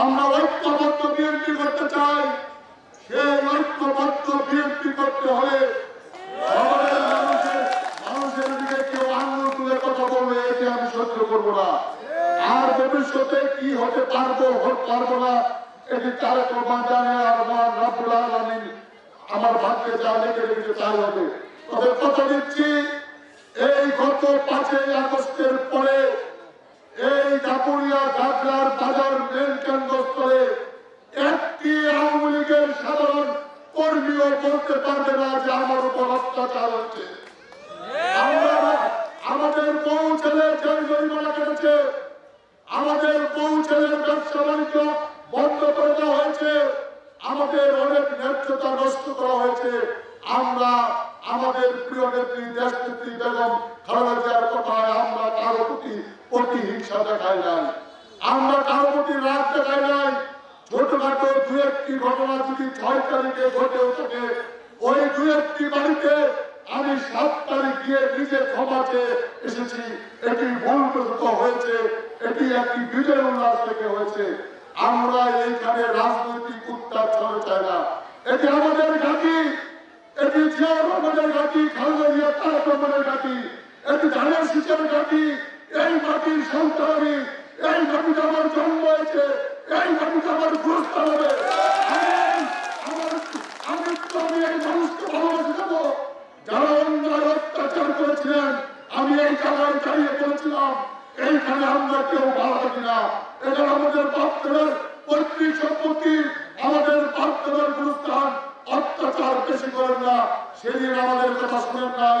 আমরা ঐক্যবদ্ধ বিএনপি করতে চাই। সেই ঐক্যবদ্ধ বিএনপি করতে হলে মানুষের দিকে কেউ আঙুল তুলে কথা বলবে আমি সহ্য করব না। আর ভবিষ্যতে কি হতে পারব পারব না, এটি তারেক রহমান জানে আর মহান রব্বুল আলামিন আমার ভাগ্যে যা লেগে রেখেছে তাই হবে। তবে কথা দিচ্ছি, এই গত পাঁচই আগস্টের পরে এই দাপুরিয়া গাগরার বাজার মেন কেন্দ্রস্থলে একটি আওয়ামী লীগের সাধারণ কর্মীও বলতে পারবে না যে আমার উপর অত্যাচার হচ্ছে। আমাদের বউ ছেলে জরিমানা কেটেছে। আমাদের বউ ছেলের ব্যবসা বাণিজ্য বন্ধ করে দেওয়া হয়েছে। আমাদের অনেক ন্যায্যতা নষ্ট করা হয়েছে। আমরা আমাদের প্রিয় নেত্রী, দেশ নেত্রী বেগম খালেদা কথায় আমরা কারও প্রতি প্রতিহিংসা দেখাই নাই। আমরা কারও প্রতি রাগ দেখাই নাই। ছোটখাটো দু একটি ঘটনা যদি ছয় তারিখে ঘটেও থাকে ওই দু একটি বাড়িতে আমি সাত তারিখ গিয়ে নিজে ক্ষমা চেয়ে এসেছি। এটি ভুলপ্রসূত হয়েছে, এটি একটি বিজয় উল্লাস থেকে হয়েছে। আমরা এইখানে রাজনৈতিক উত্তাপ ছড়ে চাই না। এটি আমাদের ঘাঁটি। এটি জিয়া রহমানের ঘাঁটি খালেদা জিয়া তারেক রহমানের ঘাঁটি এটি ধানের শীষের ঘাটি এই মাটির সন্তান আমি এই মাটিতে আমার জন্ম হয়েছে, এই মাটিতে আমার গুরুস্থান হবে আমি- আমার আমি তো আমি এই মানুষকে ভালোবাসে যাব যারা অন্যায় অত্যাচার করেছিলেন আমি এই জায়গায় দাঁড়িয়ে বলেছিলাম এইখানে আমরা কেউ ভালো থাকি না এটা আমাদের বাপদের পৈতৃক সম্পত্তি আমাদের বাপদের গুরুস্থান অত্যাচার বেশি করেন না সেদিন আমাদের কথা শুনেন নাই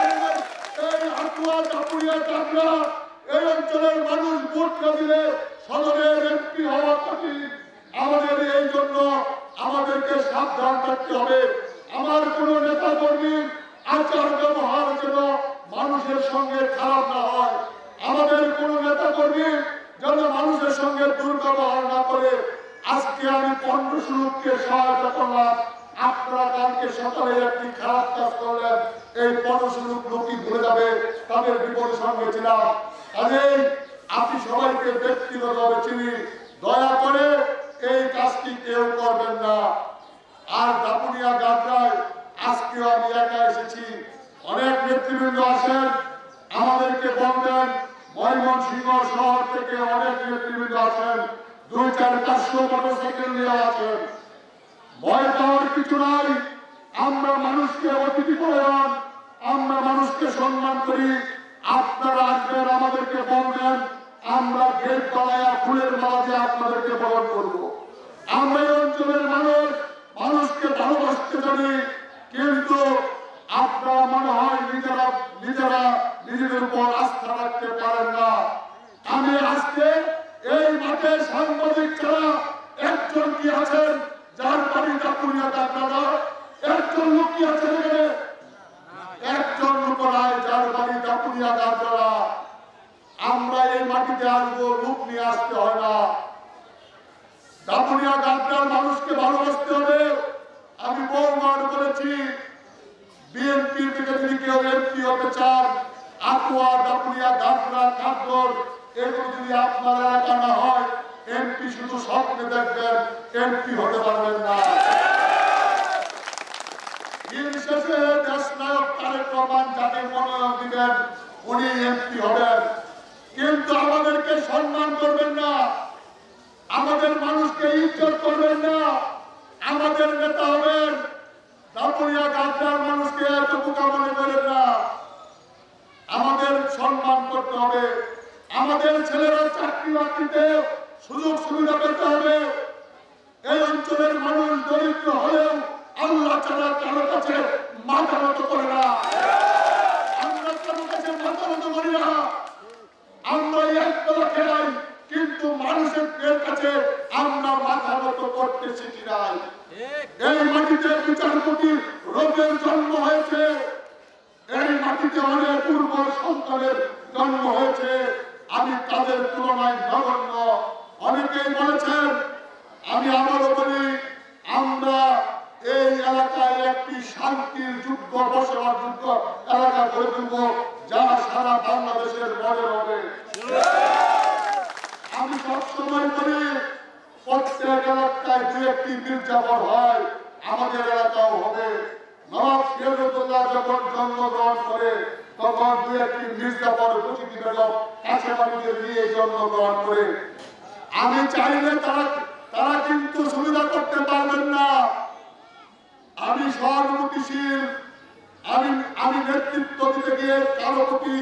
আকুয়া চাপুরিয়া চাপড়া এই অঞ্চলের মানুষ ভোট না দিলে সদরের এমপি হওয়া কঠিন। আমাদের এই জন্য আমাদেরকে সাবধান থাকতে হবে। আমার কোন নেতা কর্মীর আচার ব্যবহার যেন মানুষের সঙ্গে খারাপ না হয়। আমাদের কোন নেতা কর্মী যেন মানুষের সঙ্গে দুর্ব্যবহার না করে। আজকে আমি পণ্য সুরূপকে সহায়তা করলাম। আপনারা কালকে সকালে একটি খারাপ কাজ করলেন, এই পণ্য সুরূপ লোকই ঘুরে যাবে, তাদের বিপদের সঙ্গে ছিলাম। কাজেই চিনি, দয়া করে এই কাজটি কেউ করবেন না। আর দাপুনিয়া গাদ্রায় আজকেও আমি একা এসেছি। অনেক নেতৃবৃন্দ আসেন আমাদেরকে বলবেন, ময়মনসিংহ শহর থেকে অনেক নেতৃবৃন্দ আসেন দুই চার পাঁচশো মোটরসাইকেল নিয়ে আছেন। ভয় পাওয়ার কিছু নাই। আমরা মানুষকে অতিথি আমরা মানুষকে সম্মান করি। আপনারা আসবেন, আমাদেরকে বলবেন, আমরা গেট বানায়া ফুলের মালা আপনাদেরকে আমরা অঞ্চলের মানুষ, মানুষকে ভালোবাসতে জানি, কিন্তু আপনারা মনে হয় নিজেরা নিজেরা নিজেদের উপর আস্থা রাখতে পারেন না। আমি আজকে এই মাঠে সাংবাদিক ছাড়া একজন কি আছেন যার বাড়ি চাকুরিয়া আপনারা একজন লোক কি আছেন এখানে একজন লোক নাই যার বাড়ি চাকুরিয়া আপনারা আমরা এই মাটিতে আসব লোক নিয়ে আসতে হয় না দাপুরিয়া গাদ্রার মানুষকে ভালোবাসতে হবে আমি বহুবার করেছি বিএনপি থেকে যদি কেউ এমপি চান আকুয়া দাপুরিয়া গাদ্রা কাদর এগুলো যদি আপনার এলাকা হয় এমপি শুধু স্বপ্নে দেখবেন এমপি হতে পারবেন না দিন শেষে দেশ নায়ক তারেক রহমান যাদের মনোনয়ন দিবেন উনি এমপি হবেন কিন্তু আমাদেরকে সম্মান করবেন না আমাদের মানুষকে ইজ্জত করবেন না আমাদের নেতা হবেন দাপুরিয়া গাদ্রার মানুষকে এত বোকা মনে করেন না আমাদের সম্মান করতে হবে আমাদের ছেলেরা চাকরি বাকরিতে সুবিধা হবে এই অঞ্চলের মানুষ দরিদ্র হলেও আল্লাহ ছাড়া কারও কাছে মাথা নত করে না। জন্ম হয়েছে। এই মাটিতে অনেক পূর্ব সন্তানের জন্ম হয়েছে। আমি তাদের তুলনায় নগণ্য। অনেকেই বলেছেন, আমি আবারও বলি আমরা এই এলাকায় একটি শান্তির যুদ্ধ, বসবাস যুদ্ধ এলাকা করে তুলব, যা সারা বাংলাদেশের মনে হবে আমি সবসময় বলি, প্রত্যেক এলাকায় দু একটি মির্জাফর হয়, আমাদের এলাকাও হবে। নবাব সিরাজউদ্দৌলা যখন জন্মগ্রহণ করে, তখন দু একটি মির্জাফর মুজিবি বেগম কাছে বাড়িতে নিয়ে জন্মগ্রহণ করে। আমি চাইলে তারা তারা কিন্তু সুবিধা করতে পারবেন না। আমি সহানুভূতিশীল আমি আমি নেতৃত্ব দিতে গিয়ে কারও প্রতি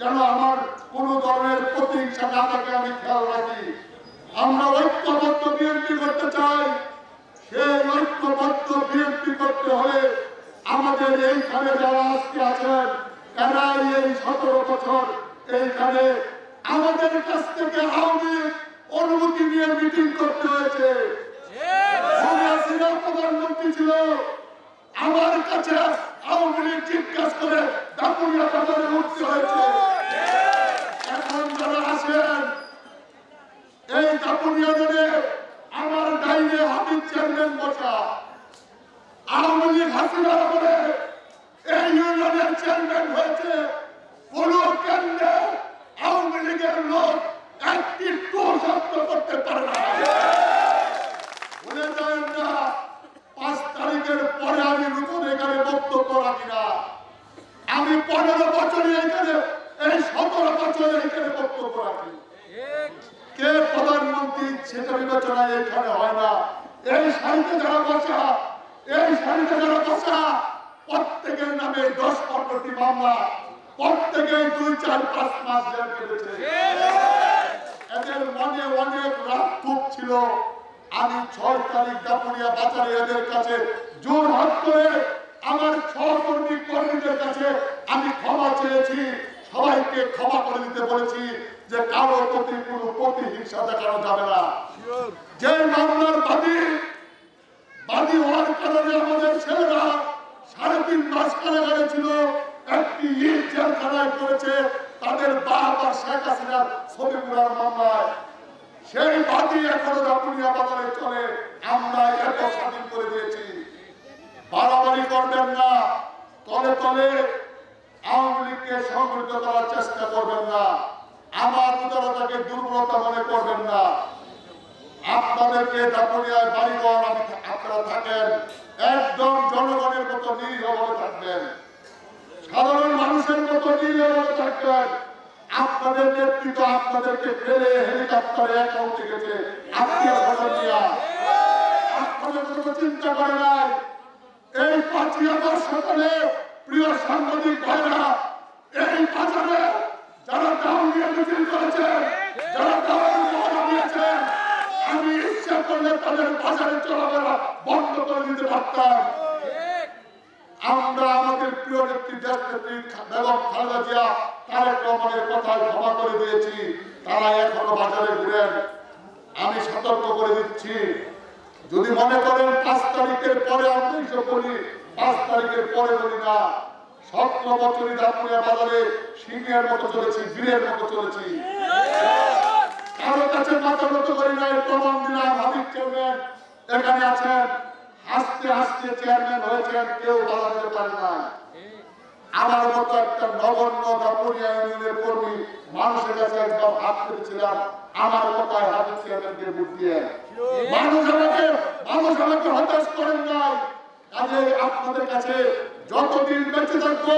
যেন আমার কোনো ধরনের প্রতিহিংসা না থাকে, আমি খেয়াল রাখি। আমরা ঐক্যবদ্ধ বিএনপি করতে চাই। সেই ঐক্যবদ্ধ বিএনপি করতে হলে আমাদের এইখানে যারা আজকে আছেন, তারাই এই সতেরো বছর এইখানে আমাদের কাছ থেকে আওয়ামী অনুমতি নিয়ে মিটিং করতে হয়েছে। প্রধানমন্ত্রী ছিল। আমার কাছে আওয়ামী লীগ করে দাপুরিয়া বাজারে উঠতে হয়েছে। এখন যারা এই দাপুরিয়া জনে আমার ডাইনে হাবিব চেয়ারম্যান বসা। আওয়ামী লীগ হাসিনার পরে এই ইউনিয়নের চেয়ারম্যান হয়েছে কোন কেন্দ্রে আওয়ামী লীগের লোক একটি টু শব্দ করতে পারে না ভুলে যাবেন না পাঁচ তারিখের পরে আমি নতুন এখানে বক্তব্য রাখি না আমি পনেরো বছর এখানে, এই সতেরো বছর এখানে বক্তব্য রাখি। কে প্রধানমন্ত্রী সেটা বিবেচনা এখানে হয় না। এই সারিতে যারা বসা, এই সারিতে যারা বসা, প্রত্যেকের নামে দশ পনেরোটি মামলা, প্রত্যেকে দুই, চার, পাঁচ মাস এদের মনে অনেক রাত খুব ছিল। আমি ছয় তারিখ দাপুরিয়া বাজারে এদের কাছে জোর হাত করে আমার সহকর্মী কর্মীদের কাছে আমি ক্ষমা চেয়েছি, সবাইকে ক্ষমা করে দিতে বলেছি যে কারও প্রতি কোনো প্রতিহিংসা দেখানো যাবে না। যে মামলার বাদী বাদী হওয়ার কারণে আমাদের ছেলেরা সাড়ে তিন মাস কারাগারে ছিল, একটি ইট জেলখানায় পড়েছে, তাদের আর শেখ হাসিনার ছবি মুড়ার মামলায়। সেই বাদী এখনও রাপুনিয়া বাজারে চলে আমরা এত স্বাধীন করে দিয়েছি। বাড়াবাড়ি করবেন না, তলে তলে আওয়ামী লীগকে সংগঠিত করার চেষ্টা করবেন না আমার উদারতাকে দুর্বলতা মনে করবেন না। আপনাদেরকে দাপুরিয়ায় বাড়িঘর আমি- আপনারা থাকেন, একদম জনগণের মতো নিরীহভাবে থাকবেন। সাধারণ মানুষের মতো নিরীহভাবে থাকবেন। আপনাদের নেতৃত্ব আপনাদেরকে ফেলে হেলিকপ্টারে একা গেছে। আত্মীয় আপনাদের কোনো চিন্তা করে নাই। এই পাঁচই সকালে প্রিয় সাংবাদিক ভাইরা, এই বাজারে যারা ডাউনিয়া মিছিল করেছেন, যারা দিয়েছেন, আমি ইচ্ছা করলে তাদের বাজারে চলাফেরা বন্ধ করে দিতে পারতাম। আমরা আমাদের প্রিয় নেত্রী বেগম খালেদা জিয়া, তারেক রহমানের কথায় ক্ষমা করে দিয়েছি। তারা এখনও বাজারে ঘুরেন। আমি সতর্ক করে দিচ্ছি। যদি মনে করেন পাঁচ তারিখের পরে এইসব বলি পাঁচ তারিখের পরে বলি না। সতেরো বছরই দাপুরিয়া বাজারে সিংহের মতো চলেছি, বীরের মতো চলেছি। কারও কাছে মাথা করি প্রমাণ দিলাম হাবিব চেয়ারম্যান। এখানে আছেন, হাসতে হাসতে চেয়ারম্যান হয়েছেন, কেউ বলা যেতে পারে না আমার মতো একটা নগণ্য দাপুরিয়া ইউনিয়নের কর্মী মানুষের কাছে একদম হাত পেতেছিলাম আমার কথায় হাবিব চেয়ারম্যানকে ভোট দিয়ে। মানুষ আমাকে মানুষ আমাকে হতাশ করেন নাই। কাজে আপনাদের কাছে যতদিন বেঁচে থাকব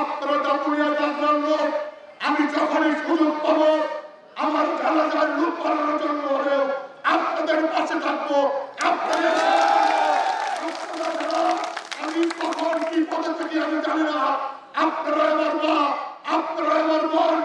আপনারা দাপুরিয়া যাত্রার লোক আমি যখনই সুযোগ পাবো আমার জানাজার রূপ বানানোর জন্য হলেও আপনাদের পাশে থাকব। আপনাদের আমি কখন কি পদে থাকি আমি জানি না। আপনারা আমার মা আপনারা আমার বোন